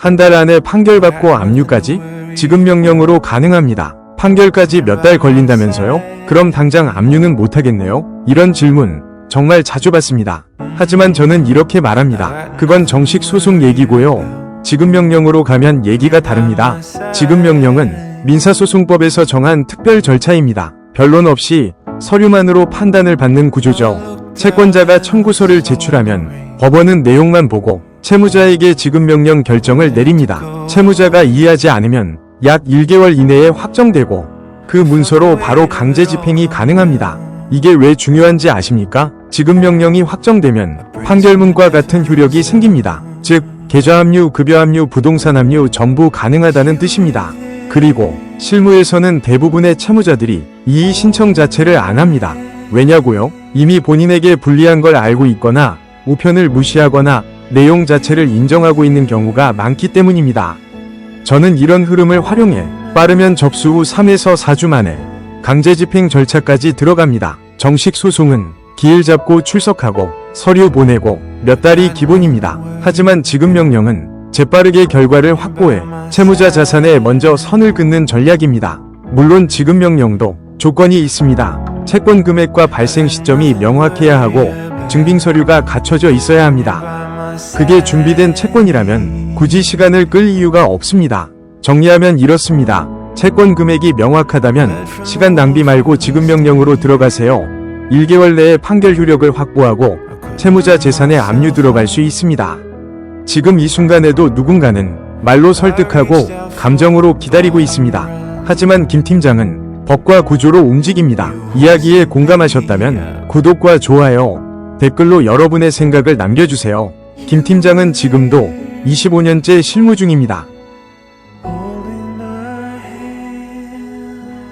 한 달 안에 판결받고 압류까지? 지급 명령으로 가능합니다. 판결까지 몇 달 걸린다면서요? 그럼 당장 압류는 못하겠네요? 이런 질문 정말 자주 받습니다. 하지만 저는 이렇게 말합니다. 그건 정식 소송 얘기고요. 지급 명령으로 가면 얘기가 다릅니다. 지급 명령은 민사소송법에서 정한 특별 절차입니다. 변론 없이 서류만으로 판단을 받는 구조죠. 채권자가 청구서를 제출하면 법원은 내용만 보고 채무자에게 지급 명령 결정을 내립니다. 채무자가 이해하지 않으면 약 1개월 이내에 확정되고 그 문서로 바로 강제 집행이 가능합니다. 이게 왜 중요한지 아십니까? 지급 명령이 확정되면 판결문과 같은 효력이 생깁니다. 즉, 계좌 합류, 급여 합류, 부동산 합류 전부 가능하다는 뜻입니다. 그리고 실무에서는 대부분의 채무자들이 이의 신청 자체를 안 합니다. 왜냐고요? 이미 본인에게 불리한 걸 알고 있거나 우편을 무시하거나 내용 자체를 인정하고 있는 경우가 많기 때문입니다. 저는 이런 흐름을 활용해 빠르면 접수 후 3에서 4주 만에 강제 집행 절차까지 들어갑니다. 정식 소송은 기일 잡고 출석하고 서류 보내고 몇 달이 기본입니다. 하지만 지급 명령은 재빠르게 결과를 확보해 채무자 자산에 먼저 선을 긋는 전략입니다. 물론 지급 명령도 조건이 있습니다. 채권 금액과 발생 시점이 명확해야 하고 증빙 서류가 갖춰져 있어야 합니다. 그게 준비된 채권이라면 굳이 시간을 끌 이유가 없습니다. 정리하면 이렇습니다. 채권 금액이 명확하다면 시간 낭비 말고 지급 명령으로 들어가세요. 1개월 내에 판결 효력을 확보하고 채무자 재산에 압류 들어갈 수 있습니다. 지금 이 순간에도 누군가는 말로 설득하고 감정으로 기다리고 있습니다. 하지만 김 팀장은 법과 구조로 움직입니다. 이야기에 공감하셨다면 구독과 좋아요, 댓글로 여러분의 생각을 남겨주세요. 김 팀장은 지금도 25년째 실무 중입니다.